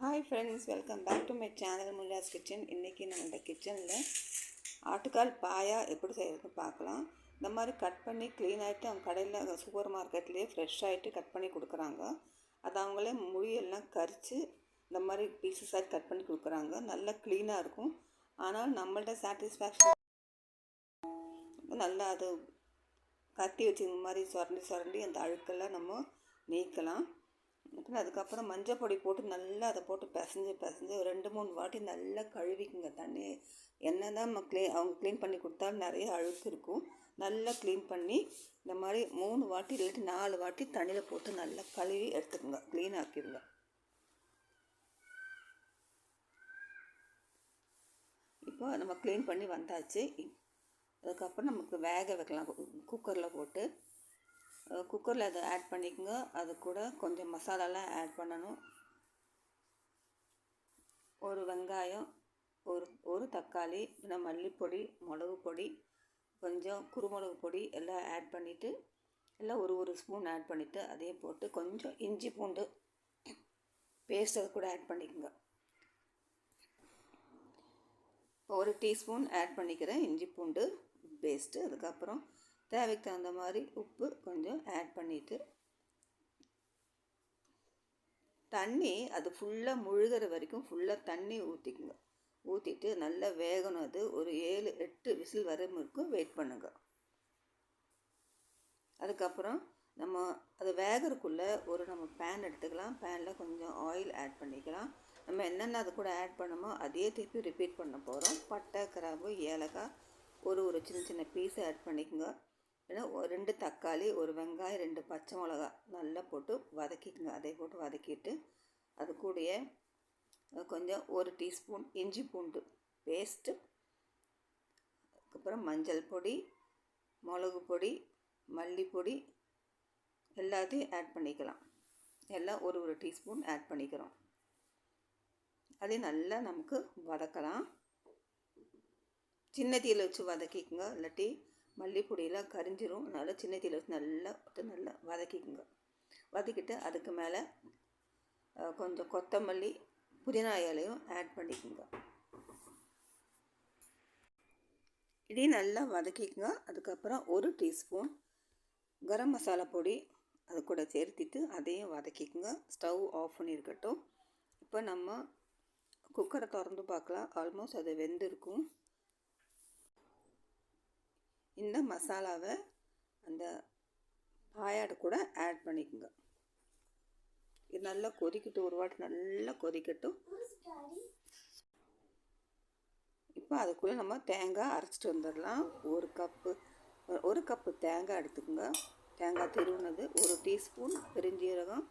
Hi friends welcome back to my channel Mulla's kitchen இன்றைக்கி நம்மளோட கிச்சனில் ஆட்டுக்கால் பாயா எப்படி செய்கிறதுன்னு பார்க்கலாம். இந்த மாதிரி கட் பண்ணி க்ளீன் ஆகிட்டு அவங்க கடையில் சூப்பர் மார்க்கெட்லேயே ஃப்ரெஷ் ஆகிட்டு கட் பண்ணி கொடுக்குறாங்க. அது அவங்களே முடியெல்லாம் கரித்து இந்த மாதிரி பீசஸ் ஆகி கட் பண்ணி கொடுக்குறாங்க. நல்லா க்ளீனாக இருக்கும். ஆனால் நம்மள்ட்ட சாட்டிஸ்ஃபேக்ஷன் நல்லா அது கத்தி வச்சு இந்த மாதிரி சுரண்டி சுரண்டி அந்த அழுக்கெல்லாம் நம்ம நீக்கலாம். அப்புறம் அதுக்கப்புறம் மஞ்சள் பொடி போட்டு நல்லா அதை போட்டு பிசைஞ்சு பிசைஞ்சு ரெண்டு மூணு வாட்டி நல்லா கழுவிக்குங்க தண்ணி என்ன தான் நம்ம க்ளீ அவங்க க்ளீன் பண்ணி கொடுத்தாலும் நிறைய அழுக்கு இருக்கும். நல்லா க்ளீன் பண்ணி இந்த மாதிரி மூணு வாட்டி இல்லாட்டி நாலு வாட்டி தண்ணியில் போட்டு நல்லா கழுவி எடுத்துக்கோங்க. க்ளீன் ஆக்கிடுங்க. இப்போ நம்ம க்ளீன் பண்ணி வந்தாச்சு. அதுக்கப்புறம் நமக்கு வேக வைக்கலாம். குக்கரில் போட்டு குக்கரில் அதை ஆட் பண்ணிக்கோங்க. அது கூட கொஞ்சம் மசாலாலாம் ஆட் பண்ணணும். ஒரு வெங்காயம் ஒரு ஒரு தக்காளி இல்லை மல்லிப்பொடி மிளகு பொடி கொஞ்சம் குருமிளகு பொடி எல்லாம் ஆட் பண்ணிவிட்டு எல்லாம் ஒரு ஒரு ஸ்பூன் ஆட் பண்ணிவிட்டு அதையும் போட்டு கொஞ்சம் இஞ்சி பூண்டு பேஸ்ட் அது கூட ஆட் பண்ணிக்கோங்க. ஒரு டீஸ்பூன் ஆட் பண்ணிக்கிறேன். இஞ்சி பூண்டு பேஸ்ட்டு அதுக்கப்புறம் தேவைக்கு தகுந்த மாதிரி உப்பு கொஞ்சம் ஆட் பண்ணிவிட்டு தண்ணி அது ஃபுல்லாக முழுகிற வரைக்கும் ஃபுல்லாக தண்ணி ஊற்றிக்குங்க ஊற்றிட்டு நல்லா வேகணும். அது ஒரு ஏழு எட்டு விசில் வர வரைக்கும் வெயிட் பண்ணுங்க. அதுக்கப்புறம் நம்ம அது வேகிறதுக்குள்ளே ஒரு நம்ம பேன் எடுத்துக்கலாம். பேனில் கொஞ்சம் ஆயில் ஆட் பண்ணிக்கலாம். நம்ம என்னென்ன அது கூட ஆட் பண்ணமோ அதையே திருப்பி ரிப்பீட் பண்ண போகிறோம் பட்டை கிராம்பு ஏலக்காய் ஒரு ஒரு சின்ன சின்ன பீஸை ஆட் பண்ணிக்கோங்க. ஏன்னா ஒரு ரெண்டு தக்காளி ஒரு வெங்காயம் ரெண்டு பச்சை மிளகா நல்லா போட்டு வதக்கிக்கோங்க. அதை போட்டு வதக்கிட்டு அது கூடயே கொஞ்சம் ஒரு டீஸ்பூன் இஞ்சி பூண்டு பேஸ்ட்டு அதுக்கப்புறம் மஞ்சள் பொடி மிளகு பொடி மல்லிப்பொடி எல்லாத்தையும் ஆட் பண்ணிக்கலாம். எல்லாம் ஒரு ஒரு டீஸ்பூன் ஆட் பண்ணிக்கிறோம். அதே நல்லா நமக்கு வதக்கலாம். சின்ன தீயில் வச்சு வதக்கிக்கோங்க. இல்லாட்டி மல்லிப்பொடியெல்லாம் கரிஞ்சிரும். அதனால் சின்ன தீயில் வச்சு நல்லா நல்லா வதக்கிக்குங்க. வதக்கிட்டு அதுக்கு மேலே கொஞ்சம் கொத்தமல்லி புதினா இலையும் ஆட் பண்ணிக்கோங்க. இதையும் நல்லா வதக்கிக்கோங்க. அதுக்கப்புறம் ஒரு டீஸ்பூன் கரம் மசாலா பொடி அது கூட சேர்த்துட்டு அதையும் வதக்கிக்கோங்க. ஸ்டவ் ஆஃப் பண்ணியிருக்கட்டும். இப்போ நம்ம குக்கரை திறந்து பார்க்கலாம். ஆல்மோஸ்ட் அது வெந்திருக்கும். இந்த மசாலாவை அந்த பாயாடு கூட ஆட் பண்ணிக்கோங்க. இது நல்லா கொதிக்கட்டும். ஒரு வாட்டி நல்லா கொதிக்கட்டும். இப்போ அதுக்குள்ளே நம்ம தேங்காய் அரைச்சிட்டு வந்துடலாம். ஒரு கப்பு ஒரு கப்பு தேங்காய் எடுத்துக்கோங்க. தேங்காய் திருவுனது ஒரு டீஸ்பூன் பெருஞ்சீரகம்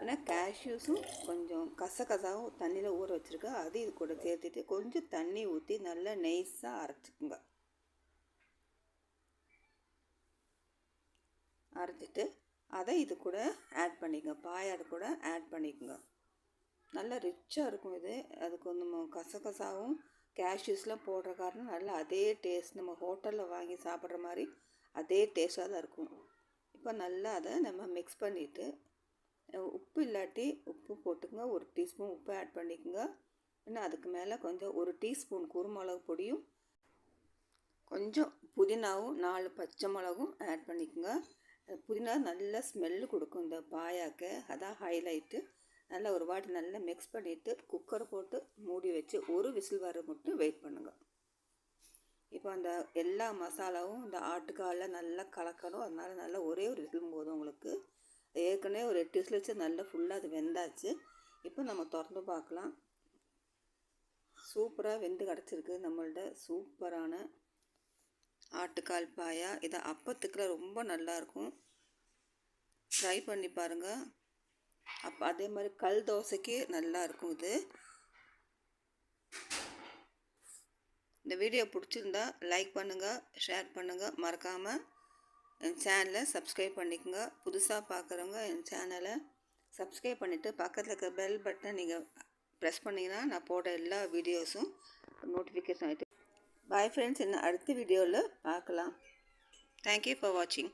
ஏன்னா கேஷ்யூஸும் கொஞ்சம் கசகசாவும் தண்ணியில் ஊற வச்சுருக்கேன். அது இது கூட சேர்த்துட்டு கொஞ்சம் தண்ணி ஊற்றி நல்லா நெய்ஸாக அரைச்சிக்கோங்க. அரைச்சிட்டு அதை இது கூட ஆட் பண்ணிக்கோங்க. பாயாடு கூட ஆட் பண்ணிக்கோங்க. நல்லா ரிச்சாக இருக்கும் இது. அது கொஞ்சம் கசகசாவும் கேஷ்யூஸ்லாம் போடுற காரணம் நல்லா அதே டேஸ்ட் நம்ம ஹோட்டலில் வாங்கி சாப்பிட்ற மாதிரி அதே டேஸ்ட்டாக தான் இருக்கும். இப்போ நல்லா அதை நம்ம மிக்ஸ் பண்ணிவிட்டு உப்பு இல்லாட்டி உப்பு போட்டுக்கோங்க. ஒரு டீஸ்பூன் உப்பு ஆட் பண்ணிக்கோங்க. இன்னும் அதுக்கு மேலே கொஞ்சம் ஒரு டீஸ்பூன் குருமிளகு பொடியும் கொஞ்சம் புதினாவும் நாலு பச்சை மிளகும் ஆட் பண்ணிக்கோங்க. புதினா நல்ல ஸ்மெல்லு கொடுக்கும் இந்த பாயாக்கு. அதான் ஹைலைட்டு நல்லா ஒரு வாட்டி நல்லா மிக்ஸ் பண்ணிவிட்டு குக்கரை போட்டு மூடி வச்சு ஒரு விசில் வர மட்டும் வெயிட் பண்ணுங்கள் இப்போ அந்த எல்லா மசாலாவும் இந்த ஆட்டுக்காலில் நல்லா கலக்கணும். அதனால் நல்லா ஒரே ஒரு விசில் போதும் உங்களுக்கு. ஏற்கனவே ஒரு எட்டு விசில் வச்சு நல்லா ஃபுல்லாக அது வெந்தாச்சு. இப்போ நம்ம திறந்து பார்க்கலாம். சூப்பராக வெந்து கிடச்சிருக்கு நம்மள்ட சூப்பரான ஆட்டுக்கால் பாயா இதை அப்பத்துக்குலாம் ரொம்ப நல்லாயிருக்கும் ட்ரை பண்ணி பாருங்கள் அப்போ அதே மாதிரி கல் தோசைக்கு நல்லா இருக்கும் இது. இந்த வீடியோ பிடிச்சிருந்தா லைக் பண்ணுங்கள் ஷேர் பண்ணுங்கள் மறக்காமல் என் சேனலை சப்ஸ்கிரைப் பண்ணிக்கோங்க. புதுசாக பார்க்குறவங்க என் சேனலை சப்ஸ்கிரைப் பண்ணிவிட்டு பக்கத்தில் இருக்க பெல் பட்டனை நீங்கள் ப்ரெஸ் பண்ணிங்கன்னா நான் போடுற எல்லா வீடியோஸும் நோட்டிஃபிகேஷன் ஆகிட்டு பாய் ஃப்ரெண்ட்ஸ் இன்னும் அடுத்த வீடியோவில் பார்க்கலாம். தேங்க்யூ ஃபார் வாட்சிங்